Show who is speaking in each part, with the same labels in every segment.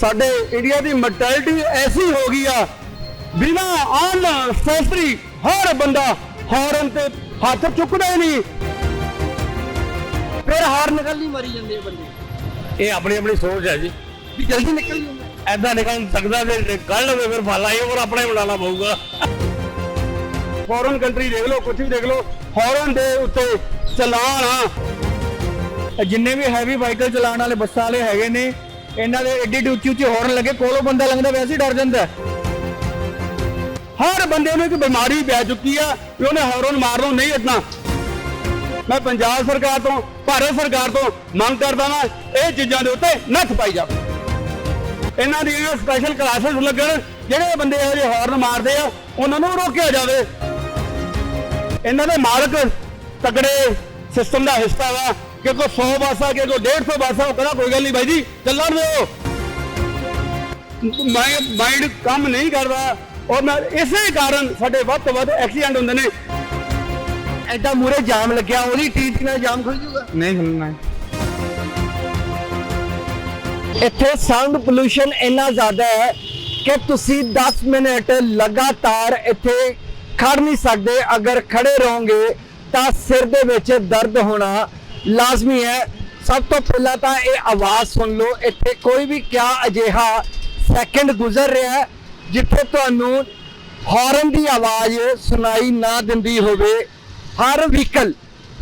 Speaker 1: ਸਾਡੇ ਇੰਡੀਆ ਦੀ ਮਰਟੈਲਿਟੀ ਐਸੀ ਹੋ ਗਈ ਆ ਬਿਨਾ ਅਨ ਸੈਸਰੀ ਹਰ ਬੰਦਾ ਹਾਰਨ ਤੇ ਹੱਥ ਚੁੱਕਦਾ ਹੀ ਨਹੀਂ।
Speaker 2: ਫਿਰ ਹਾਰ ਨਿਕਲਣੀ ਮਰੀ ਜਾਂਦੇ ਆ ਬੰਦੇ।
Speaker 1: ਇਹ ਆਪਣੀ ਆਪਣੀ ਸੋਚ ਹੈ ਜੀ।
Speaker 2: ਵੀ ਜਲਦੀ ਨਿਕਲ ਜਾਂਦਾ।
Speaker 1: ਐਦਾਂ ਨਿਕਲ ਸਕਦਾ ਤੇ ਕੱਢ ਲਵੇ ਫਿਰ ਫਾਲਾ ਹੀ ਹੋਰ ਆਪਣੇ ਬਣਾਉਣਾ ਪਊਗਾ। ਫੋਰਨ ਕੰਟਰੀ ਦੇਖ ਲਓ ਕੁਝ ਵੀ ਦੇਖ ਲਓ ਹਾਰਨ ਦੇ ਉੱਤੇ ਚਲਾਨ ਆ।
Speaker 2: ਜਿੰਨੇ ਵੀ ਹੈਵੀ ਵਾਹੀਕਲ ਚਲਾਉਣ ਵਾਲੇ ਬੱਸਾਂ ਵਾਲੇ ਹੈਗੇ ਨੇ ਇਹਨਾਂ ਦੇ ਐਡੀ ਐਡੀ ਉੱਚੀ ਉੱਚੀ ਹੌਰਨ ਲੱਗੇ, ਕੋਲੋਂ ਬੰਦਾ ਲੰਘਦਾ ਵੈਸੇ ਹੀ ਡਰ ਜਾਂਦਾ।
Speaker 1: ਹਰ ਬੰਦੇ ਨੂੰ ਇੱਕ ਬਿਮਾਰੀ ਪੈ ਚੁੱਕੀ ਆ, ਵੀ ਉਹਨੇ ਹਾਰਨ ਮਾਰਨੋਂ ਨਹੀਂ ਹਟਣਾ। ਮੈਂ ਪੰਜਾਬ ਸਰਕਾਰ ਤੋਂ, ਭਾਰਤ ਸਰਕਾਰ ਤੋਂ ਮੰਗ ਕਰਦਾ ਹਾਂ ਇਹ ਚੀਜ਼ਾਂ ਦੇ ਉੱਤੇ ਨੱਥ ਪਾਈ ਜਾਵੇ ਇਹਨਾਂ ਦੀ ਸਪੈਸ਼ਲ ਕਲਾਸਿਸ ਲੱਗਣ, ਜਿਹੜੇ ਬੰਦੇ ਇਹੋ ਜਿਹੇ ਹਾਰਨ ਮਾਰਦੇ ਆ, ਉਹਨਾਂ ਨੂੰ ਰੋਕਿਆ ਜਾਵੇ। ਇਹਨਾਂ ਦੇ ਮਾਲਕ ਤਗੜੇ ਸਿਸਟਮ ਦਾ ਹਿੱਸਾ ਵਾ ਕਿ ਕੋ 100 ਬਾਸਾ ਕਿ ਕੋ 150 ਬਾਸਾ ਉਹ ਕਹਿੰਦਾ ਕੋਈ ਗੱਲ ਨਹੀਂ ਬਾਈ ਜੀ ਚੱਲਣ ਦਿਓ। ਮੈਂ ਮਾਈਂਡ ਕੰਮ ਨਹੀਂ ਕਰਦਾ। ਔਰ ਮੈਂ ਇਸੇ ਕਾਰਨ ਸਾਡੇ ਵੱਧ ਤੋਂ ਵੱਧ ਐਕਸੀਡੈਂਟ ਹੁੰਦੇ ਨੇ।
Speaker 2: ਐਡਾ ਮੂਰੇ ਜਾਮ ਲੱਗਿਆ ਉਹਦੀ ਟੀਟ ਨਾਲ ਜਾਮ ਖੁੱਲ ਜੂਗਾ?
Speaker 1: ਨਹੀਂ ਸੁਣਨਾ
Speaker 2: ਇੱਥੇ ਸਾਊਂਡ ਪੋਲੂਸ਼ਨ ਇੰਨਾ ਜ਼ਿਆਦਾ ਹੈ ਕਿ ਤੁਸੀਂ 10 ਮਿੰਟ ਲਗਾਤਾਰ ਇੱਥੇ ਖੜ ਨਹੀਂ ਸਕਦੇ। ਅਗਰ ਖੜੇ ਰਹੋਗੇ ਤਾਂ ਸਿਰ ਦੇ ਵਿੱਚ ਦਰਦ ਹੋਣਾ ਲਾਜ਼ਮੀ ਹੈ। ਸਭ ਤੋਂ ਪਹਿਲਾਂ ਤਾਂ ਇਹ ਆਵਾਜ਼ ਸੁਣ ਲਓ, ਇੱਥੇ ਕੋਈ ਵੀ ਕਿਆ ਅਜਿਹਾ ਸੈਕਿੰਡ ਗੁਜ਼ਰ ਰਿਹਾ ਹੈ, ਜਿੱਥੇ ਤੁਹਾਨੂੰ ਹਾਰਨ ਦੀ ਆਵਾਜ਼ ਸੁਣਾਈ ਨਾ ਦਿੰਦੀ ਹੋਵੇ। ਹਰ ਵਹੀਕਲ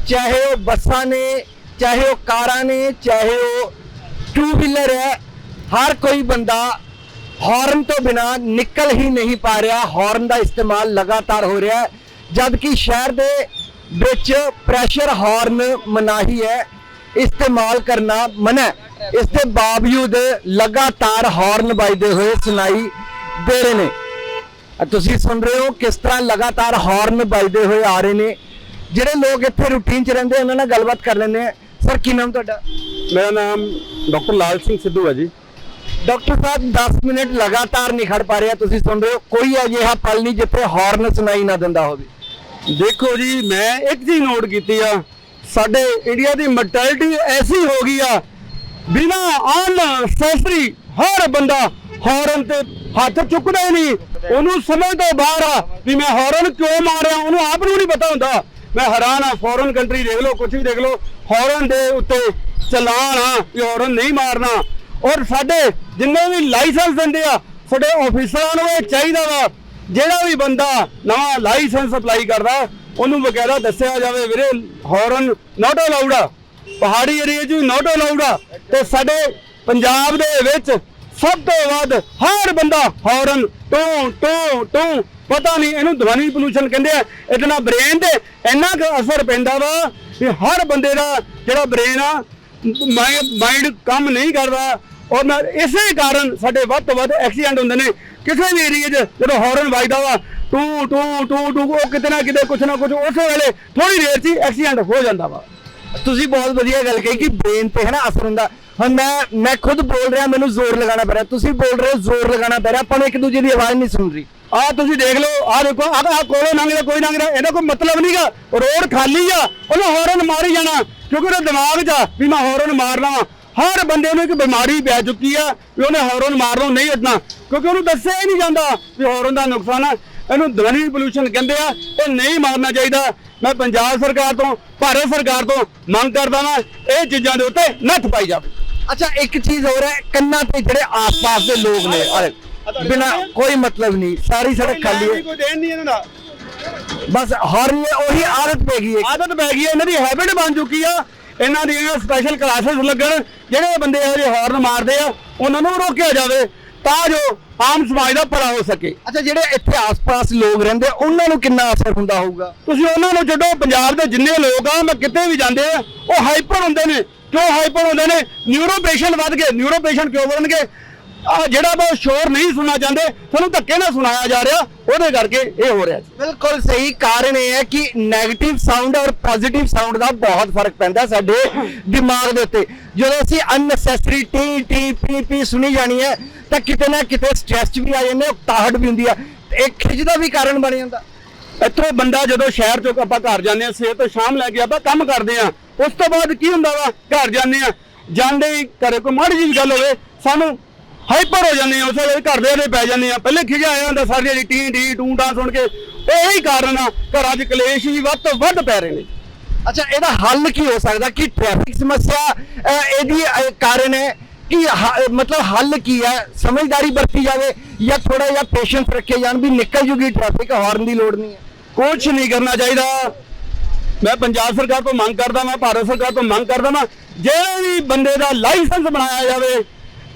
Speaker 2: ਚਾਹੇ ਉਹ ਬੱਸਾਂ ਨੇ, ਚਾਹੇ ਉਹ ਕਾਰਾਂ ਨੇ, ਚਾਹੇ ਉਹ ਟੂ ਵੀਲਰ ਹੈ, ਹਰ ਕੋਈ ਬੰਦਾ ਹਾਰਨ ਤੋਂ ਬਿਨਾ ਨਿਕਲ ਹੀ ਨਹੀਂ ਪਾ ਰਿਹਾ। ਹਾਰਨ ਦਾ ਇਸਤੇਮਾਲ ਲਗਾਤਾਰ ਹੋ ਰਿਹਾ ਹੈ। ਜਦ ਕਿ ਸ਼ਹਿਰ ਦੇ ਵਿੱਚ ਪ੍ਰੈਸ਼ਰ ਹਾਰਨ ਮਨਾਹੀ ਹੈ ਇਸਤੇਮਾਲ ਕਰਨਾ ਮਨਾ ਹੈ। ਇਸ ਦੇ ਬਾਵਜੂਦ ਲਗਾਤਾਰ ਹਾਰਨ ਵੱਜਦੇ ਹੋਏ ਸੁਣਾਈ ਦੇ ਰਹੇ ਨੇ। ਅ ਤੁਸੀਂ ਸੁਣ ਰਹੇ ਹੋ ਕਿਸ ਤਰ੍ਹਾਂ ਲਗਾਤਾਰ ਹਾਰਨ ਵੱਜਦੇ ਹੋਏ ਆ ਰਹੇ ਨੇ। ਜਿਹੜੇ ਲੋਕ ਇੱਥੇ ਰੂਟੀਨ 'ਚ ਰਹਿੰਦੇ ਉਹਨਾਂ ਨਾਲ ਗੱਲਬਾਤ ਕਰ ਲੈਂਦੇ ਆ ਸਰ ਕੀ ਨਾਮ ਤੁਹਾਡਾ?
Speaker 1: ਮੇਰਾ ਨਾਮ ਡਾਕਟਰ ਲਾਲ ਸਿੰਘ ਸਿੱਧੂ ਹੈ ਜੀ।
Speaker 2: ਡਾਕਟਰ ਸਾਹਿਬ 10 ਮਿੰਟ ਲਗਾਤਾਰ ਨਹੀਂ ਖੜ ਪਾ ਰਹੇ। ਤੁਸੀਂ ਸੁਣ ਰਹੇ ਹੋ ਕੋਈ ਅਜਿਹਾ ਪਲ ਨਹੀਂ ਜਿੱਥੇ ਹਾਰਨ ਸੁਣਾਈ ਨਾ ਦਿੰਦਾ ਹੋਵੇ।
Speaker 1: ਦੇਖੋ ਜੀ, ਮੈਂ ਇੱਕ ਚੀਜ਼ ਨੋਟ ਕੀਤੀ ਆ। ਸਾਡੇ ਇੰਡੀਆ ਦੀ ਮੈਂਟੈਲਿਟੀ ਐਸੀ ਹੋ ਗਈ ਆ, ਬਿਨਾ ਅਨ ਸੈਸਰੀ ਹਰ ਬੰਦਾ ਹਾਰਨ ਤੇ ਹੱਥ ਚੁੱਕਦਾ ਹੀ ਨਹੀਂ। ਉਹਨੂੰ ਸਮਝ ਤੋਂ ਬਾਹਰ ਆ ਵੀ ਮੈਂ ਹਾਰਨ ਕਿਉਂ ਮਾਰਿਆ, ਉਹਨੂੰ ਆਪ ਨੂੰ ਨਹੀਂ ਪਤਾ ਹੁੰਦਾ। ਮੈਂ ਹੈਰਾਨ ਆ ਫੋਰਨ ਕੰਟਰੀ ਦੇਖ ਲਓ ਕੁਝ ਵੀ ਦੇਖ ਲਓ ਹਾਰਨ ਦੇ ਉੱਤੇ ਚਲਾਨ ਆ ਵੀ ਹਾਰਨ ਨਹੀਂ ਮਾਰਨਾ। ਔਰ ਸਾਡੇ ਜਿੰਨੇ ਵੀ ਲਾਇਸੈਂਸ ਦਿੰਦੇ ਆ, ਸਾਡੇ ਆਫੀਸਰਾਂ ਨੂੰ ਇਹ ਚਾਹੀਦਾ ਵਾ ਜਿਹੜਾ ਵੀ ਬੰਦਾ ਨਵਾਂ ਲਾਇਸੈਂਸ ਅਪਲਾਈ ਕਰਦਾ, ਉਹਨੂੰ ਵਗੈਰਾ ਦੱਸਿਆ ਜਾਵੇ ਵੀਰੇ ਹਾਰਨ ਨਾਟ ਅਲਾਉਡ ਆ। ਪਹਾੜੀ ਏਰੀਆ 'ਚ ਨਾਟ ਅਲਾਉਡ ਆ। ਤੇ ਸਾਡੇ ਪੰਜਾਬ ਦੇ ਵਿੱਚ ਸਭ ਤੋਂ ਵੱਧ ਹਰ ਬੰਦਾ ਹਾਰਨ ਟੂ ਟੂ ਟੂ, ਪਤਾ ਨਹੀਂ ਇਹਨੂੰ ਦਵਾਨੀ ਪੋਲੂਸ਼ਨ ਕਹਿੰਦੇ ਆ। ਇਹਦੇ ਨਾਲ ਬ੍ਰੇਨ ਤੇ ਇੰਨਾ ਕੁ ਅਸਰ ਪੈਂਦਾ ਵਾ ਕਿ ਹਰ ਬੰਦੇ ਦਾ ਜਿਹੜਾ ਬ੍ਰੇਨ ਆ ਮਾਈਂਡ ਕੰਮ ਨਹੀਂ ਕਰਦਾ। ਔਰ ਮੈਂ ਇਸੇ ਕਾਰਨ ਸਾਡੇ ਵੱਧ ਤੋਂ ਵੱਧ ਐਕਸੀਡੈਂਟ ਹੁੰਦੇ ਨੇ। ਕਿਸੇ ਵੀ ਏਰੀਏ 'ਚ ਜਦੋਂ ਹਾਰਨ ਵੱਜਦਾ ਵਾ, ਟੂ ਟੂ ਟੂ ਟੂ, ਉਹ ਕਿਤੇ ਨਾ ਕਿਤੇ ਕੁਛ ਨਾ ਕੁਛ ਉਸੇ ਵੇਲੇ ਥੋੜੀ ਦੇਰ 'ਚ ਹੀ ਐਕਸੀਡੈਂਟ ਹੋ ਜਾਂਦਾ ਵਾ।
Speaker 2: ਤੁਸੀਂ ਬਹੁਤ ਵਧੀਆ ਗੱਲ ਕਹੀ ਕਿ ਬ੍ਰੇਨ ਤੇ ਹੈ ਨਾ ਅਸਰ ਹੁੰਦਾ। ਹੁਣ ਮੈਂ ਮੈਂ ਖੁਦ ਬੋਲ ਰਿਹਾ, ਮੈਨੂੰ ਜ਼ੋਰ ਲਗਾਉਣਾ ਪੈ ਰਿਹਾ। ਤੁਸੀਂ ਬੋਲ ਰਹੇ ਹੋ ਜ਼ੋਰ ਲਗਾਉਣਾ ਪੈ ਰਿਹਾ, ਆਪਾਂ ਨੂੰ ਇੱਕ ਦੂਜੇ ਦੀ ਆਵਾਜ਼ ਨਹੀਂ ਸੁਣ ਰਹੀ।
Speaker 1: ਆ ਤੁਸੀਂ ਦੇਖ ਲਓ, ਆ ਦੇਖੋ, ਆ ਆ ਕੋਲੋਂ ਲੰਘਦਾ ਕੋਈ ਲੰਘਦਾ ਇਹਦਾ ਕੋਈ ਮਤਲਬ ਨਹੀਂਗਾ ਰੋਡ ਖਾਲੀ ਆ, ਉਹਨੂੰ ਹਾਰਨ ਮਾਰੀ ਜਾਣਾ, ਕਿਉਂਕਿ ਉਹਦੇ ਦਿਮਾਗ 'ਚ ਆ ਵੀ ਮੈਂ ਹਾਰਨ ਮਾਰਨਾ ਵਾ। ਹਰ ਬੰਦੇ ਨੂੰ ਇੱਕ ਬਿਮਾਰੀ ਪੈ ਚੁੱਕੀ ਆ ਵੀ ਉਹਨੇ ਹਾਰਨ ਮਾਰਨੋਂ ਨਹੀਂ ਹਟਣਾ ਕਿਉਂਕਿ ਉਹਨੂੰ ਦੱਸਿਆ ਹੀ ਨਹੀਂ ਜਾਂਦਾ ਵੀ ਹਾਰਨ ਦਾ ਨੁਕਸਾਨ ਆ। ਇਹਨੂੰ ਧਵਨੀ ਪੋਲੂਸ਼ਨ ਕਹਿੰਦੇ ਆ ਇਹ ਨਹੀਂ ਮਾਰਨਾ ਚਾਹੀਦਾ। ਮੈਂ ਪੰਜਾਬ ਸਰਕਾਰ ਤੋਂ ਭਾਰਤ ਸਰਕਾਰ ਤੋਂ ਮੰਗ ਕਰਦਾ ਹਾਂ ਇਹ ਚੀਜ਼ਾਂ ਦੇ ਉੱਤੇ ਨੱਥ ਪਾਈ ਜਾਵੇ।
Speaker 2: ਅੱਛਾ ਇੱਕ ਚੀਜ਼ ਹੋਰ ਹੈ ਕੰਨਾਂ ਤੇ ਜਿਹੜੇ ਆਸ-ਪਾਸ ਦੇ ਲੋਕ ਨੇ ਔਰ ਬਿਨਾ ਕੋਈ ਮਤਲਬ ਨਹੀਂ ਸਾਰੀ ਸੜਕ ਖਾਲੀ ਹੈ।
Speaker 1: ਕੋਈ ਦੇਣ ਨਹੀਂ ਇਹਨਾਂ ਦਾ।
Speaker 2: ਬਸ ਹਾਰਨ ਉਹੀ ਆਦਤ ਪੈ ਗਈ ਹੈ।
Speaker 1: ਆਦਤ ਪੈ ਗਈ ਹੈ ਇਹਨਾਂ ਦੀ ਹੈਬਿਟ ਬਣ ਚੁੱਕੀ ਆ। ਇਹਨਾਂ ਦੀਆਂ ਸਪੈਸ਼ਲ ਕਲਾਸਿਸ ਲੱਗਣ ਜਿਹੜੇ ਬੰਦੇ ਇਹੋ ਜਿਹੇ ਹਾਰਨ ਮਾਰਦੇ ਆ ਉਹਨਾਂ ਨੂੰ ਰੋਕਿਆ ਜਾਵੇ ਤਾਂ ਜੋ ਆਮ ਸਮਾਜ ਦਾ ਭਲਾ ਹੋ ਸਕੇ।
Speaker 2: ਅੱਛਾ ਜਿਹੜੇ ਇੱਥੇ ਆਸ-ਪਾਸ ਲੋਕ ਰਹਿੰਦੇ ਆ, ਉਹਨਾਂ ਨੂੰ ਕਿੰਨਾ ਅਸਰ ਹੁੰਦਾ ਹੋਊਗਾ?
Speaker 1: ਤੁਸੀਂ ਉਹਨਾਂ ਨੂੰ ਛੱਡੋ ਪੰਜਾਬ ਦੇ ਜਿੰਨੇ ਲੋਕ ਆ ਮੈਂ ਕਿਤੇ ਵੀ ਜਾਂਦੇ ਆ ਉਹ ਹਾਈਪਰ ਹੁੰਦੇ ਨੇ। ਕਿਉਂ ਹਾਈਪਰ ਹੁੰਦੇ ਨੇ? ਨਿਊਰੋ ਪੇਸ਼ੈਂਟ ਵੱਧ ਗਏ। ਨਿਊਰੋ ਪੇਸ਼ੈਂਟ ਕਿਉਂ ਵਧਣਗੇ? ਆ ਜਿਹੜਾ ਉਹ ਸ਼ੋਰ ਨਹੀਂ ਸੁਣਨਾ ਚਾਹੁੰਦੇ ਤੁਹਾਨੂੰ ਧੱਕੇ ਨਾਲ ਸੁਣਾਇਆ ਜਾ ਰਿਹਾ ਉਹਦੇ ਕਰਕੇ ਇਹ ਹੋ ਰਿਹਾ ਜੀ।
Speaker 2: ਬਿਲਕੁਲ ਸਹੀ ਕਾਰਨ ਇਹ ਹੈ ਕਿ 네ਗੇਟਿਵ ਸਾਊਂਡ ਔਰ ਪੋਜ਼ਿਟਿਵ ਸਾਊਂਡ ਦਾ ਬਹੁਤ ਫ਼ਰਕ ਪੈਂਦਾ ਸਾਡੇ ਦਿਮਾਗ ਦੇ ਉੱਤੇ। ਜਦੋਂ ਅਸੀਂ ਅਨਨੈਸੈਸਰੀ ਟੀ ਟੀ ਪੀ ਪੀ ਸੁਣੀ ਜਾਣੀ ਹੈ ਤਾਂ ਕਿਤੇ ਨਾ ਕਿਤੇ ਸਟ੍ਰੈਸ ਵੀ ਆ ਜਾਂਦੇ ਉਕਤਾਹਟ ਵੀ ਹੁੰਦੀ ਆ। ਇਹ ਖਿੱਚ ਦਾ ਵੀ ਕਾਰਨ ਬਣ ਜਾਂਦਾ।
Speaker 1: ਇੱਥੋਂ ਬੰਦਾ ਜਦੋਂ ਸ਼ਹਿਰ ਚੋਂ ਆਪਾਂ ਘਰ ਜਾਂਦੇ ਆ ਸਵੇਰ ਤੋਂ ਸ਼ਾਮ ਲੈ ਕੇ ਆਪਾਂ ਕੰਮ ਕਰਦੇ ਆ ਉਸ ਤੋਂ ਬਾਅਦ ਕੀ ਹੁੰਦਾ ਵਾ? ਘਰ ਜਾਂਦੇ ਆ ਜਾਂਦੇ ਹੀ ਘਰੇ ਕੋਈ ਮਾੜੀ ਜਿਹੀ ਗੱਲ ਹੋਵੇ ਸਾਨੂੰ ਹਾਈਪਰ ਹੋ ਜਾਂਦੇ ਆ, ਉਸੇ ਘਰਦਿਆਂ ਦੇ ਪੈ ਜਾਂਦੇ ਆ। ਪਹਿਲੇ ਖਿਜਾ ਆਇਆ ਹੁੰਦਾ ਸਾਰੀਆਂ ਜਿਹੜੀ ਟੀ ਟੀ ਟੂੰ ਟਾਂ ਸੁਣ ਕੇ। ਉਹੀ ਕਾਰਨ ਆ, ਘਰਾਂ 'ਚ ਕਲੇਸ਼ ਵੀ ਵੱਧ ਤੋਂ ਵੱਧ ਪੈ ਰਹੇ ਨੇ।
Speaker 2: ਅੱਛਾ, ਇਹਦਾ ਹੱਲ ਕੀ ਹੋ ਸਕਦਾ? ਕਿ ਟ੍ਰੈਫਿਕ ਸਮੱਸਿਆ ਇਹਦੀ ਕਾਰਨ ਹੈ? ਕਿ ਹ- ਮਤਲਬ ਹੱਲ ਕੀ ਹੈ? ਸਮਝਦਾਰੀ ਵਰਤੀ ਜਾਵੇ ਜਾਂ ਥੋੜਾ ਜਿਹਾ ਪੇਸ਼ੈਂਸ ਰੱਖੇ ਜਾਣ ਵੀ ਨਿਕਲ ਜੂਗੀ ਟ੍ਰੈਫਿਕ ਹਾਰਨ ਦੀ ਲੋੜ ਨਹੀਂ ਹੈ।
Speaker 1: ਕੁਝ ਨਹੀਂ ਕਰਨਾ ਚਾਹੀਦਾ। ਮੈਂ ਪੰਜਾਬ ਸਰਕਾਰ ਤੋਂ ਮੰਗ ਕਰਦਾ ਮੈਂ ਭਾਰਤ ਸਰਕਾਰ ਤੋਂ ਮੰਗ ਕਰਦਾ ਮੈਂ ਜਿਹੜੇ ਵੀ ਬੰਦੇ ਦਾ ਲਾਇਸੈਂਸ ਬਣਾਇਆ ਜਾਵੇ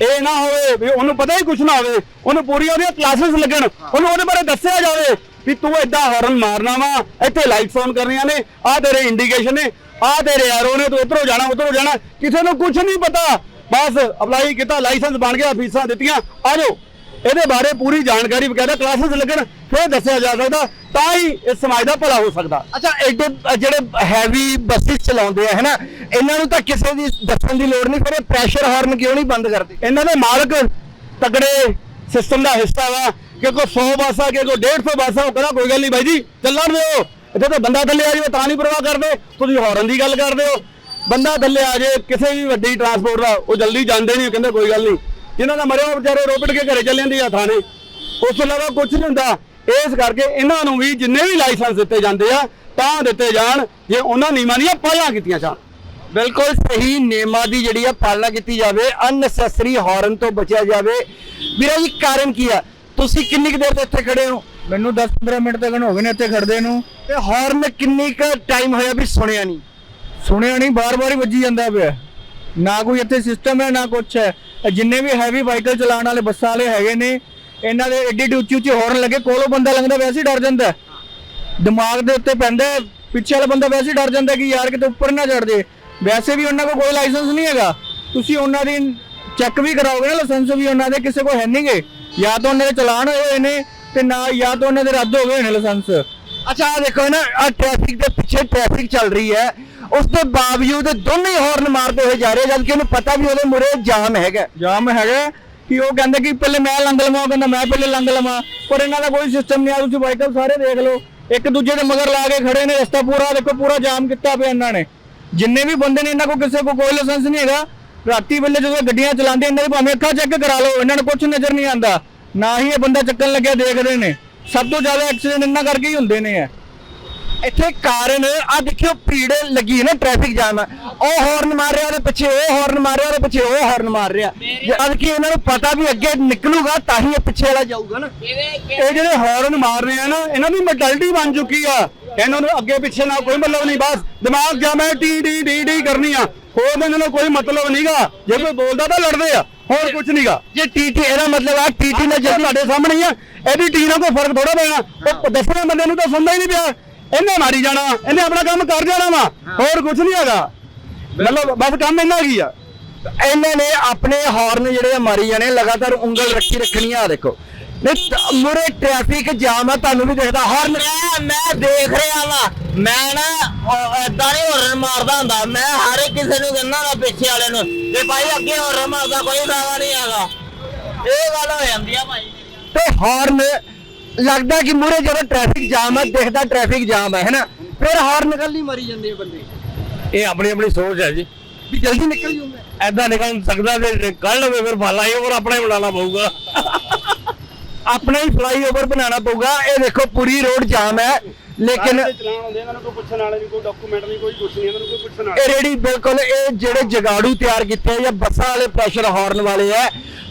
Speaker 1: ਇਹ ਨਾ ਹੋਵੇ ਵੀ ਉਹਨੂੰ ਪਤਾ ਹੀ ਕੁਝ ਨਾ ਹੋਵੇ, ਉਹਨੂੰ ਪੂਰੀਆਂ ਉਹਦੀਆਂ ਕਲਾਸਿਸ ਲੱਗਣ, ਉਹਨੂੰ ਉਹਦੇ ਬਾਰੇ ਦੱਸਿਆ ਜਾਵੇ ਵੀ ਤੂੰ ਏਦਾਂ ਹਾਰਨ ਮਾਰਨਾ ਵਾ, ਇੱਥੇ ਲਾਈਟਸ ਔਨ ਕਰਨੀਆਂ ਨੇ, ਆਹ ਤੇਰੇ ਇੰਡੀਕੇਸ਼ਨ ਨੇ, ਆਹ ਤੇਰੇ ਐਰੋ ਨੇ, ਤੂੰ ਇੱਧਰੋਂ ਜਾਣਾ, ਉੱਧਰੋਂ ਜਾਣਾ, ਕਿਸੇ ਨੂੰ ਕੁਝ ਨਹੀਂ ਪਤਾ। ਬਸ ਅਪਲਾਈ ਕੀਤਾ ਲਾਇਸੈਂਸ ਬਣ ਗਿਆ, ਫੀਸਾਂ ਦਿੱਤੀਆਂ, ਆ ਜਾਓ। ਇਹਦੇ ਬਾਰੇ ਪੂਰੀ ਜਾਣਕਾਰੀ ਵਗੈਰਾ ਕਲਾਸਿਸ ਲੱਗਣ, ਫਿਰ ਦੱਸਿਆ ਜਾ ਸਕਦਾ, ਤਾਂ ਹੀ ਇਸ ਸਮਾਜ ਦਾ ਭਲਾ ਹੋ ਸਕਦਾ।
Speaker 2: ਅੱਛਾ ਐਡੇ ਜਿਹੜੇ ਹੈਵੀ ਬੱਸਿਸ ਚਲਾਉਂਦੇ ਆ, ਹੈਨਾ, ਇਹਨਾਂ ਨੂੰ ਤਾਂ ਕਿਸੇ ਦੀ ਦੱਸਣ ਦੀ ਲੋੜ ਨਹੀਂ, ਫਿਰ ਇਹ ਪ੍ਰੈਸ਼ਰ ਹਾਰਨ ਕਿਉਂ ਨਹੀਂ ਬੰਦ ਕਰਦੇ?
Speaker 1: ਇਹਨਾਂ ਦੇ ਮਾਲਕ ਤਗੜੇ ਸਿਸਟਮ ਦਾ ਹਿੱਸਾ ਵਾ, ਕਿ ਕੋਈ 100 ਬੱਸ ਆ, ਕਿ ਕੋਈ 150 ਬੱਸ ਆ, ਉਹ ਕਹਿੰਦਾ ਕੋਈ ਗੱਲ ਨਹੀਂ ਬਾਈ ਜੀ, ਚੱਲਣ ਦਿਓ। ਜਦੋਂ ਬੰਦਾ ਥੱਲੇ ਆ ਜਾਵੇ, ਤਾਂ ਨਹੀਂ ਪਰਵਾਹ ਕਰਦੇ। ਤੁਸੀਂ ਹੌਰਨ ਦੀ ਗੱਲ ਕਰਦੇ ਹੋ। ਬੰਦਾ ਥੱਲੇ ਆ ਜਾਵੇ, ਕਿਸੇ ਵੀ ਵੱਡੀ ਟਰਾਂਸਪੋਰਟ ਦਾ, ਉਹ ਜਲਦੀ ਜਾਂਦੇ ਨਹੀਂ, ਉਹ ਕਹਿੰਦੇ ਕੋਈ ਗੱਲ ਨਹੀਂ। ਜਿਨ੍ਹਾਂ ਦਾ ਮਰਿਆ ਉਹ ਵਿਚਾਰੇ ਰੋਪੜ ਕੇ ਘਰੇ ਚੱਲ ਜਾਂਦੇ ਆ ਥਾਣੇ। ਉਸ ਤੋਂ ਇਲਾਵਾ ਕੁਝ ਨਹੀਂ ਹੁੰਦਾ। ਇਸ ਕਰਕੇ ਇਹਨਾਂ ਨੂੰ ਵੀ ਜਿੰਨੇ ਵੀ ਲਾਇਸੈਂਸ ਦਿੱਤੇ ਜਾਂਦੇ ਆ ਤਾਂ ਦਿੱਤੇ ਜਾਣ ਜੇ ਉਹਨਾਂ ਨਿਯਮਾਂ ਦੀਆਂ ਪਾਲਣਾ ਕੀਤੀਆਂ ਜਾਣ।
Speaker 2: ਬਿਲਕੁਲ ਸਹੀ ਨਿਯਮਾਂ ਦੀ ਜਿਹੜੀ ਆ ਪਾਲਣਾ ਕੀਤੀ ਜਾਵੇ ਅਨਨੈਸੈਸਰੀ ਹਾਰਨ ਤੋਂ ਬਚਿਆ ਜਾਵੇ। ਵੀਰਾ ਜੀ ਕਾਰਨ ਕੀ ਆ? ਤੁਸੀਂ ਕਿੰਨੀ ਕੁ ਦੇਰ ਤੋਂ ਇੱਥੇ ਖੜੇ ਹੋ?
Speaker 3: ਮੈਨੂੰ 10-15 ਮਿੰਟ ਤੱਕ ਹੋ ਗਏ ਨੇ ਇੱਥੇ ਖੜਦੇ ਨੂੰ।
Speaker 2: ਤੇ ਹਾਰਨ ਕਿੰਨੀ ਕੁ ਟਾਈਮ ਹੋਇਆ ਵੀ ਸੁਣਿਆ ਨਹੀਂ?
Speaker 3: ਸੁਣਿਆ ਨਹੀਂ ਬਾਰ-ਬਾਰ ਹੀ ਵੱਜੀ ਜਾਂਦਾ ਪਿਆ। ਨਾ ਕੋਈ ਇੱਥੇ ਸਿਸਟਮ ਹੈ ਨਾ ਕੁਛ ਹੈ। ਜਿੰਨੇ ਵੀ ਹੈਵੀ ਵਾਹੀਕਲ ਚਲਾਉਣ ਵਾਲੇ ਬੱਸਾਂ ਵਾਲੇ ਹੈਗੇ ਨੇ, ਇਹਨਾਂ ਦੇ ਏਡੀ ਏਡੀ ਉੱਚੀ ਉੱਚੀ ਹਾਰਨ ਲੱਗੇ, ਕੋਲੋਂ ਬੰਦਾ ਲੰਘਦਾ ਵੈਸੇ ਹੀ ਡਰ ਜਾਂਦਾ ਦਿਮਾਗ ਦੇ ਉੱਤੇ ਪੈਂਦਾ ਪਿੱਛੇ ਵਾਲਾ ਬੰਦਾ ਵੈਸੇ ਹੀ ਡਰ ਜਾਂਦਾ ਕਿ ਯਾਰ ਕਿਤੇ ਉੱਪਰ ਨਾ ਚੜ ਜੇ। ਵੈਸੇ ਵੀ ਉਹਨਾਂ ਕੋਲ ਕੋਈ ਲਾਇਸੈਂਸ ਨਹੀਂ ਹੈਗਾ। ਤੁਸੀਂ ਉਹਨਾਂ ਦੀ ਚੈੱਕ ਵੀ ਕਰਾਓਗੇ ਨਾ ਲਾਇਸੈਂਸ ਵੀ ਉਹਨਾਂ ਦੇ, ਕਿਸੇ ਕੋਲ ਹੈ ਨਹੀਂਗੇ ਜਾਂ ਤਾਂ ਉਹਨਾਂ ਦੇ ਚਲਾਨ ਹੋਏ ਹੋਏ ਨੇ ਤੇ ਨਾ ਜਾਂ ਤਾਂ ਉਹਨਾਂ ਦੇ ਰੱਦ ਹੋ ਗਏ ਨੇ ਲਾਇਸੈਂਸ
Speaker 2: ਅੱਛਾ ਆ ਦੇਖੋ ਨਾ ਆ ਟ੍ਰੈਫਿਕ ਦੇ ਪਿੱਛੇ ਟ੍ਰੈਫਿਕ ਚੱਲ ਰਹੀ ਹੈ। ਉਸ ਦੇ ਬਾਵਜੂਦ ਦੋਨੇ ਹਾਰਨ ਮਾਰਦੇ ਹੋਏ ਜਾ ਰਹੇ ਜਦ ਕਿ ਉਹਨੂੰ ਪਤਾ ਵੀ ਉਹਦੇ ਮੁਰੇ ਜਾਮ ਹੈਗਾ
Speaker 3: ਜਾਮ ਹੈਗਾ ਕਿ ਉਹ ਕਹਿੰਦੇ ਕਿ ਪਹਿਲੇ ਮੈਂ ਲੰਘ ਲਵਾਂ, ਉਹ ਕਹਿੰਦਾ ਮੈਂ ਪਹਿਲੇ ਲੰਘ ਲਵਾਂ। ਪਰ ਇਹਨਾਂ ਦਾ ਕੋਈ ਸਿਸਟਮ ਨਹੀਂ ਆ, ਤੁਸੀਂ ਵਾਹੀਕਲ ਸਾਰੇ ਦੇਖ ਲਓ। ਇੱਕ ਦੂਜੇ ਦੇ ਮਗਰ ਲਾ ਕੇ ਖੜੇ ਨੇ, ਰਸਤਾ ਪੂਰਾ, ਦੇਖੋ, ਪੂਰਾ ਜਾਮ ਕੀਤਾ ਪਿਆ ਇਹਨਾਂ ਨੇ। ਜਿੰਨੇ ਵੀ ਬੰਦੇ ਨੇ ਇਹਨਾਂ ਕੋਲ ਕਿਸੇ ਕੋਲ ਕੋਈ ਲਾਇਸੈਂਸ ਨਹੀਂ ਹੈਗਾ। ਰਾਤੀ ਵੇਲੇ ਜਦੋਂ ਗੱਡੀਆਂ ਚਲਾਉਂਦੇ, ਇਹਨਾਂ ਦੀ ਭਾਵੇਂ ਅੱਖਾਂ ਚੈੱਕ ਕਰਾ ਲਓ, ਇਹਨਾਂ ਨੂੰ ਕੁਝ ਨਜ਼ਰ ਨਹੀਂ ਆਉਂਦਾ। ਨਾ ਹੀ ਇਹ ਬੰਦਾ ਚੱਕਣ ਲੱਗਿਆ, ਦੇਖਦੇ ਨੇ। ਸਭ ਤੋਂ ਜ਼ਿਆਦਾ ਐਕਸੀਡੈਂਟ ਇਹਨਾਂ ਕਰਕੇ ਹੀ ਹੁੰਦੇ ਨੇ
Speaker 2: ਇੱਥੇ ਕਾਰਨ ਆ ਦੇਖਿਓ ਭੀੜ ਲੱਗੀ ਹੈ ਨਾ ਟ੍ਰੈਫਿਕ ਜਾਮ ਹੈ ਉਹ ਹਾਰਨ ਮਾਰ ਰਿਹਾ ਉਹਦੇ ਪਿੱਛੇ ਉਹ ਹਾਰਨ ਮਾਰ ਰਿਹਾ ਉਹਦੇ ਪਿੱਛੇ ਉਹ ਹਾਰਨ ਮਾਰ ਰਿਹਾ। ਜਦ ਕਿ ਇਹਨਾਂ ਨੂੰ ਪਤਾ ਵੀ ਅੱਗੇ ਨਿਕਲੂਗਾ ਤਾਂ ਹੀ ਇਹ ਪਿੱਛੇ ਵਾਲਾ ਜਾਊਗਾ ਨਾ।
Speaker 1: ਇਹ ਜਿਹੜੇ ਹਾਰਨ ਮਾਰ ਰਹੇ ਆ ਨਾ ਇਹਨਾਂ ਦੀ ਮੈਂਟੈਲਿਟੀ ਬਣ ਚੁੱਕੀ ਆ। ਇਹਨਾਂ ਨੂੰ ਅੱਗੇ ਪਿੱਛੇ ਨਾਲ ਕੋਈ ਮਤਲਬ ਨਹੀਂ ਬਸ ਦਿਮਾਗ ਜਾਮੇ ਟੀ ਡੀ ਡੀ ਡੀ ਕਰਨੀ ਆ। ਹੋਰ ਇਹਨਾਂ ਨੂੰ ਕੋਈ ਮਤਲਬ ਨਹੀਂਗਾ। ਜੇ ਕੋਈ ਬੋਲਦਾ ਤਾਂ ਲੜਦੇ ਆ ਹੋਰ ਕੁਝ ਨਹੀਂਗਾ।
Speaker 2: ਜੇ ਟੀਟੀ ਇਹਦਾ ਮਤਲਬ ਆ ਟੀਟੀ ਨਾਲ
Speaker 1: ਜੇ ਤੁਹਾਡੇ ਸਾਹਮਣੇ ਹੀ ਆ। ਇਹਦੀ ਟੀ ਨਾਲ ਕੋਈ ਫ਼ਰਕ ਥੋੜਾ ਪੈਣਾ। ਉਹ ਦਸਵੇਂ ਬੰਦੇ ਨੂੰ ਤਾਂ ਸੁਣਦਾ ਹੀ ਨਹੀਂ ਪਿਆ। ਇਹਨੇ ਮਾਰੀ ਜਾਣਾ ਇਹਨੇ ਆਪਣਾ ਕੰਮ ਕਰ ਜਾਣਾ ਵਾ ਹੋਰ ਕੁਝ ਨਹੀਂ ਹੈਗਾ। ਮਤਲਬ ਬਸ ਕੰਮ ਇਹਨਾਂ ਕੀ ਆ।
Speaker 2: ਇਹਨਾਂ ਨੇ ਆਪਣੇ ਹਾਰਨ ਜਿਹੜੇ ਆ ਮਾਰੀ ਜਾਣੇ ਲਗਾਤਾਰ ਉਂਗਲ ਰੱਖੀ ਰੱਖਣੀ ਆ ਦੇਖੋ। ਨਹੀਂ ਮੁਰੇ ਟ੍ਰੈਫਿਕ ਜਾਮ ਆ ਤੁਹਾਨੂੰ ਵੀ ਦਿਖਦਾ ਹਾਰਨ।
Speaker 4: ਮੈਂ ਦੇਖ ਰਿਹਾ ਵਾ ਮੈਂ ਨਾ ਇਦਾਂ ਨਹੀਂ ਹੋਰਨ ਮਾਰਦਾ ਹੁੰਦਾ ਮੈਂ ਹਰ ਕਿਸੇ ਨੂੰ ਕਹਿੰਦਾ ਨਾ ਪਿੱਛੇ ਵਾਲੇ ਨੂੰ ਵੀ ਭਾਈ ਅੱਗੇ ਹੋਰਨ ਮਾਰਦਾ ਕੋਈ ਫਾਇਦਾ ਨਹੀਂ ਹੈਗਾ। ਇਹ ਗੱਲ ਹੋ ਜਾਂਦੀ ਆ ਭਾਈ।
Speaker 2: ਤੇ ਹਾਰਨ ਲੱਗਦਾ ਕਿ ਮੁਰੇ ਜਦੋਂ ਟ੍ਰੈਫਿਕ ਜਾਮ ਆ ਦਿਖਦਾ ਟ੍ਰੈਫਿਕ ਜਾਮ ਹੈ ਹੈਨਾ ਫਿਰ ਹਾਰਨ ਨਿਕਲ ਨਹੀਂ ਮਰੀ ਜਾਂਦੇ ਆ ਬੰਦੇ।
Speaker 3: ਇਹ ਆਪਣੀ ਆਪਣੀ ਸੋਚ ਹੈ ਜੀ।
Speaker 2: ਵੀ ਜਲਦੀ ਨਿਕਲ ਜੂਗਾ
Speaker 3: ਐਦਾਂ ਨਿਕਲ ਸਕਦਾ ਤੇ ਕੱਢ ਲਵੇ ਫਿਰ ਫਾਲਾ ਹੀ ਹੋਰ ਆਪਣਾ ਹੀ ਬਣਾਉਣਾ ਪਊਗਾ।
Speaker 2: ਆਪਣਾ ਹੀ ਫਲਾਈਓਵਰ ਬਣਾਉਣਾ ਪਊਗਾ। ਇਹ ਦੇਖੋ ਪੂਰੀ ਰੋਡ ਜਾਮ ਹੈ ਲੇਕਿਨ
Speaker 1: ਚਲਾਣ ਹੁੰਦੇ ਇਹਨਾਂ ਨੂੰ ਕੋਈ ਪੁੱਛਣ ਵਾਲੇ ਨਹੀਂ ਕੋਈ ਡਾਕੂਮੈਂਟ ਨਹੀਂ ਕੋਈ ਕੁਝ ਨਹੀਂ ਇਹਨਾਂ ਨੂੰ ਕੋਈ ਪੁੱਛਣ
Speaker 2: ਇਹ ਰੇੜੀ ਬਿਲਕੁਲ ਇਹ ਜਿਹੜੇ ਜਗਾੜੂ ਤਿਆਰ ਕੀਤੇ ਆ ਜਾਂ ਬੱਸਾਂ ਵਾਲੇ ਪ੍ਰੈਸ਼ਰ ਹਾਰਨ ਵਾਲੇ ਆ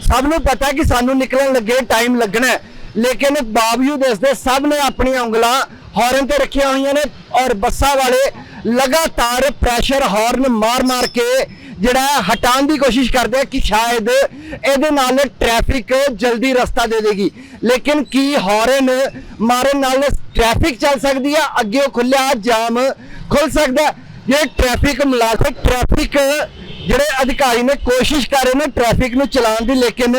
Speaker 2: ਸਭ ਨੂੰ ਪਤਾ ਕਿ ਸਾਨੂੰ ਨਿਕਲਣ ਲੱਗੇ ਟਾਈਮ ਲੱਗਣਾ ਹੈ। ਲੇਕਿਨ ਬਾਵਜੂਦ ਇਸ ਦੇ ਸਭ ਨੇ ਆਪਣੀਆਂ ਉਂਗਲਾਂ ਹਾਰਨ ਤੇ ਰੱਖੀਆਂ ਹੋਈਆਂ ਨੇ ਔਰ ਬੱਸਾਂ ਵਾਲੇ ਲਗਾਤਾਰ ਪ੍ਰੈਸ਼ਰ ਹਾਰਨ ਮਾਰ-ਮਾਰ ਕੇ ਜਿਹੜਾ ਹਟਾਉਣ ਦੀ ਕੋਸ਼ਿਸ਼ ਕਰਦੇ ਆ ਕਿ ਸ਼ਾਇਦ ਇਹਦੇ ਨਾਲ ਟ੍ਰੈਫਿਕ ਜਲਦੀ ਰਸਤਾ ਦੇ ਦੇਗੀ। ਲੇਕਿਨ ਕੀ ਹਾਰਨ ਮਾਰਨ ਨਾਲ ਟ੍ਰੈਫਿਕ ਚੱਲ ਸਕਦੀ ਆ? ਅੱਗੇ ਖੁੱਲਿਆ ਜਾਮ ਖੁੱਲ ਸਕਦਾ ਜੇ ਟ੍ਰੈਫਿਕ ਮੁਲਾਜ਼ਮ ਟ੍ਰੈਫਿਕ ਜਿਹੜੇ ਅਧਿਕਾਰੀ ਨੇ ਕੋਸ਼ਿਸ਼ ਕਰ ਰਹੇ ਨੇ ਟ੍ਰੈਫਿਕ ਨੂੰ ਚਲਾਉਣ ਦੀ, ਲੇਕਿਨ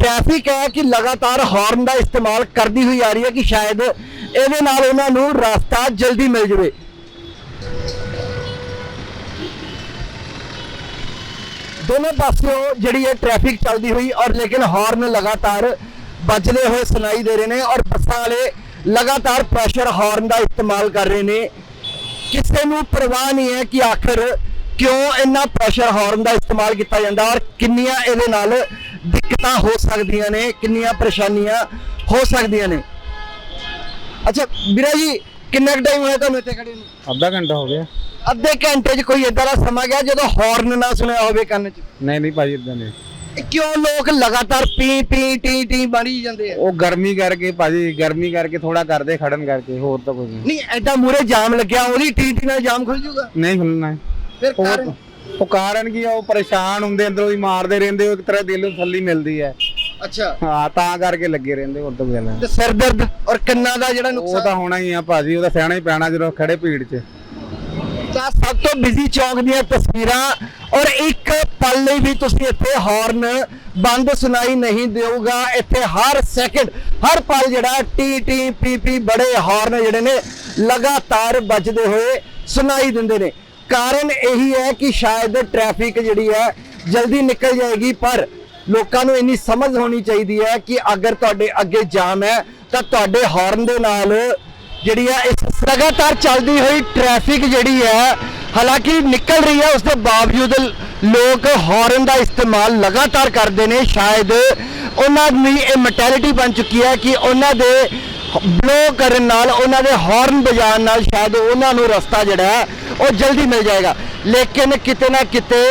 Speaker 2: ਟ੍ਰੈਫਿਕ ਹੈ ਕਿ ਲਗਾਤਾਰ ਹਾਰਨ ਦਾ ਇਸਤੇਮਾਲ ਕਰਦੀ ਹੋਈ ਆ ਰਹੀ ਹੈ ਕਿ ਸ਼ਾਇਦ ਇਹਦੇ ਨਾਲ ਉਹਨਾਂ ਨੂੰ ਰਸਤਾ ਜਲਦੀ ਮਿਲ ਜਾਵੇ। ਦੋਨੋਂ ਪਾਸਿਓਂ ਜਿਹੜੀ ਹੈ ਟ੍ਰੈਫਿਕ ਚੱਲਦੀ ਹੋਈ ਔਰ ਲੇਕਿਨ ਹਾਰਨ ਲਗਾਤਾਰ ਵੱਜਦੇ ਹੋਏ ਸੁਣਾਈ ਦੇ ਰਹੇ ਨੇ ਔਰ ਬੱਸਾਂ ਵਾਲੇ ਲਗਾਤਾਰ ਪ੍ਰੈਸ਼ਰ ਹਾਰਨ ਦਾ ਇਸਤੇਮਾਲ ਕਰ ਰਹੇ ਨੇ। ਕਿਸੇ ਨੂੰ ਪਰਵਾਹ ਨਹੀਂ ਹੈ ਕਿ ਆਖਰ ਕਿਉਂ ਇੰਨਾ ਪ੍ਰੈਸ਼ਰ ਹਾਰਨ ਦਾ ਇਸਤੇਮਾਲ ਕੀਤਾ ਜਾਂਦਾ ਔਰ ਕਿੰਨੀਆਂ ਇਹਦੇ ਨਾਲ ਦਿੱਕਤਾਂ ਹੋ ਸਕਦੀਆਂ ਨੇ ਕਿੰਨੀਆਂ ਪਰੇਸ਼ਾਨੀਆਂ ਹੋ ਸਕਦੀਆਂ ਨੇ। ਅੱਛਾ ਵੀਰਾ ਜੀ ਕਿੰਨਾ ਟਾਈਮ ਹੋਇਆ ਤੁਹਾਨੂੰ ਇੱਥੇ ਖੜੇ ਨੂੰ?
Speaker 3: ਅੱਧਾ ਘੰਟਾ ਹੋ ਗਿਆ।
Speaker 2: ਅੱਧੇ ਘੰਟੇ 'ਚ ਕੋਈ ਇਦਾਂ ਦਾ ਸਮਾਂ ਗਿਆ ਜਦੋਂ ਹਾਰਨ ਨਾ ਸੁਣਿਆ ਹੋਵੇ ਕੰਨ 'ਚ?
Speaker 3: ਨਹੀਂ ਨਹੀਂ ਭਾਜੀ ਇਦਾਂ ਨਹੀਂ।
Speaker 2: ਇਹ ਕਿਉਂ ਲੋਕ ਲਗਾਤਾਰ ਪੀ ਪੀ ਟੀ ਟੀ ਮਾਰੀ ਜਾਂਦੇ ਆ?
Speaker 3: ਉਹ ਗਰਮੀ ਕਰਕੇ ਭਾਜੀ ਗਰਮੀ ਕਰਕੇ ਥੋੜਾ ਕਰਦੇ ਖੜਨ ਕਰਕੇ ਹੋਰ ਤਾਂ ਕੁਝ ਨਹੀਂ।
Speaker 2: ਨਹੀਂ ਐਡਾ ਮੂਰੇ ਜਾਮ ਲੱਗਿਆ ਉਹਦੀ ਟੀ ਟੀ ਨਾਲ ਜਾਮ ਖੁੱਲ ਜਾਊਗਾ?
Speaker 3: ਨਹੀਂ ਖੁੱਲਣਾ। ਹੈ
Speaker 2: ਫਿਰ ਕਾਰਨ
Speaker 3: ਉਹ ਕਾਰਨ ਕੀ ਆ? ਉਹ ਪਰੇਸ਼ਾਨ ਹੁੰਦੇ ਅੰਦਰੋਂ ਹੀ ਮਾਰਦੇ ਰਹਿੰਦੇ ਉਹ ਇੱਕ ਤਰ੍ਹਾਂ ਦਿਲ ਨੂੰ ਥੱਲੀ ਮਿਲਦੀ ਹੈ।
Speaker 2: ਅੱਛਾ।
Speaker 3: ਹਾਂ ਤਾਂ ਕਰਕੇ ਲੱਗੇ ਰਹਿੰਦੇ ਹੋਰ ਤਾਂ ਗੱਲ
Speaker 2: ਤੇ ਸਿਰ ਦਰਦ ਔਰ ਕੰਨਾਂ ਦਾ ਜਿਹੜਾ
Speaker 3: ਉਹ
Speaker 2: ਨੁਕਸਾਨ
Speaker 3: ਤਾਂ ਹੋਣਾ ਹੀ ਆ ਭਾਜੀ ਉਹਦਾ ਸਹਿਣਾ ਹੀ ਪੈਣਾ ਜਦੋਂ ਖੜੇ ਭੀੜ 'ਚ।
Speaker 2: ਤਾਂ ਸਭ ਤੋਂ ਬਿਜ਼ੀ ਚੌਕ ਦੀਆਂ ਤਸਵੀਰਾਂ ਔਰ ਇੱਕ ਪਲ ਲਈ ਵੀ ਤੁਸੀਂ ਇੱਥੇ ਹਾਰਨ ਬੰਦ ਸੁਣਾਈ ਨਹੀਂ ਦੇਊਗਾ ਇੱਥੇ ਹਰ ਸੈਕਿੰਡ ਹਰ ਪਲ ਜਿਹੜਾ ਟੀ ਟੀ ਪੀ ਪੀ ਬੜੇ ਹਾਰਨ ਜਿਹੜੇ ਨੇ ਲਗਾਤਾਰ ਵੱਜਦੇ ਹੋਏ ਸੁਣਾਈ ਦਿੰਦੇ ਨੇ। ਕਾਰਨ ਇਹੀ ਹੈ ਕਿ ਸ਼ਾਇਦ ਟ੍ਰੈਫਿਕ ਜਿਹੜੀ ਹੈ ਜਲਦੀ ਨਿਕਲ ਜਾਏਗੀ, ਪਰ ਲੋਕਾਂ ਨੂੰ ਇੰਨੀ ਸਮਝ ਹੋਣੀ ਚਾਹੀਦੀ ਹੈ ਕਿ ਅਗਰ ਤੁਹਾਡੇ ਅੱਗੇ ਜਾਮ ਹੈ, ਤਾਂ ਤੁਹਾਡੇ ਹਾਰਨ ਦੇ ਨਾਲ ਜਿਹੜੀ ਹੈ ਇਸ ਲਗਾਤਾਰ ਚੱਲਦੀ ਹੋਈ ਟ੍ਰੈਫਿਕ ਜਿਹੜੀ ਹੈ, ਹਾਲਾਂਕਿ ਨਿਕਲ ਰਹੀ ਹੈ ਉਸ ਦੇ ਬਾਵਜੂਦ ਲੋਕ ਹਾਰਨ ਦਾ ਇਸਤੇਮਾਲ ਲਗਾਤਾਰ ਕਰਦੇ ਨੇ। ਸ਼ਾਇਦ ਉਹਨਾਂ ਦੀ ਇਹ ਮੈਂਟੈਲਿਟੀ ਬਣ ਚੁੱਕੀ ਹੈ ਕਿ ਉਹਨਾਂ ਦੇ ਬਲੋ ਕਰਨ ਨਾਲ, ਉਹਨਾਂ ਦੇ ਹਾਰਨ ਵਜਾਉਣ ਨਾਲ ਸ਼ਾਇਦ ਉਹਨਾਂ ਨੂੰ ਰਸਤਾ ਜਿਹੜਾ ਹੈ, ਉਹ ਜਲਦੀ ਮਿਲ ਜਾਏਗਾ। ਲੇਕਿਨ ਕਿਤੇ ਨਾ ਕਿਤੇ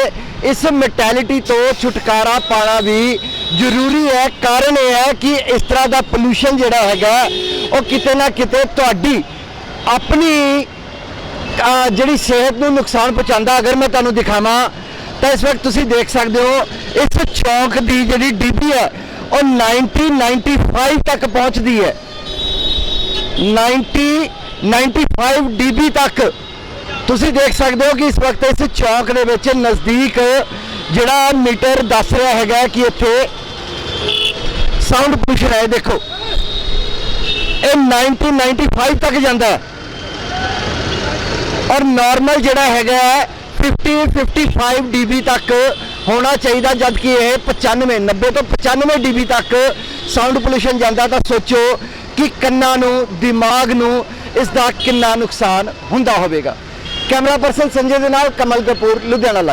Speaker 2: ਇਸ ਮੈਂਟੈਲਿਟੀ ਤੋਂ ਛੁਟਕਾਰਾ ਪਾਣਾ ਵੀ ਜ਼ਰੂਰੀ ਹੈ। ਕਾਰਨ ਇਹ ਹੈ ਕਿ ਇਸ ਤਰ੍ਹਾਂ ਦਾ ਪੋਲੂਸ਼ਨ ਜਿਹੜਾ ਹੈਗਾ, ਉਹ ਕਿਤੇ ਨਾ ਕਿਤੇ ਤੁਹਾਡੀ ਆਪਣੀ ਜਿਹੜੀ ਸਿਹਤ ਨੂੰ ਨੁਕਸਾਨ ਪਹੁੰਚਾਉਂਦਾ। ਅਗਰ ਮੈਂ ਤੁਹਾਨੂੰ ਦਿਖਾਵਾਂ, ਤਾਂ ਇਸ ਵਕਤ ਤੁਸੀਂ ਦੇਖ ਸਕਦੇ ਹੋ, ਇਸ ਚੌਂਕ ਦੀ ਜਿਹੜੀ ਡੀਪੀ ਹੈ, ਉਹ 1995 ਤੱਕ ਪਹੁੰਚਦੀ ਹੈ। 90 95 ਡੀਬੀ ਤੱਕ। ਤੁਸੀਂ ਦੇਖ ਸਕਦੇ ਹੋ ਕਿ ਇਸ ਵਕਤ ਇਸ ਚੌਕ ਦੇ ਵਿੱਚ ਨਜ਼ਦੀਕ ਜਿਹੜਾ ਮੀਟਰ ਦੱਸ ਰਿਹਾ ਹੈਗਾ ਕਿ ਇੱਥੇ ਸਾਊਂਡ ਪੋਲੂਸ਼ਨ ਹੈ। ਦੇਖੋ, ਇਹ 1995 ਤੱਕ ਜਾਂਦਾ ਹੈ। ਔਰ ਨਾਰਮਲ ਜਿਹੜਾ ਹੈਗਾ ਹੈ 50 55 dB ਤੱਕ ਹੋਣਾ ਚਾਹੀਦਾ ਜਦ ਕਿ ਇਹ 95 90 ਤੋਂ 95 dB ਤੱਕ ਸਾਊਂਡ ਪੋਲੂਸ਼ਨ ਜਾਂਦਾ। ਤਾਂ ਸੋਚੋ ਕਿ ਕੰਨਾਂ ਨੂੰ, ਦਿਮਾਗ ਨੂੰ ਇਸ ਦਾ ਕਿੰਨਾ ਨੁਕਸਾਨ ਹੁੰਦਾ ਹੋਵੇਗਾ। ਕੈਮਰਾ ਪਰਸਨ ਸੰਜੇ ਦੇ ਨਾਲ ਕਮਲ ਕਪੂਰ, ਲੁਧਿਆਣਾ ਲਾਈਵ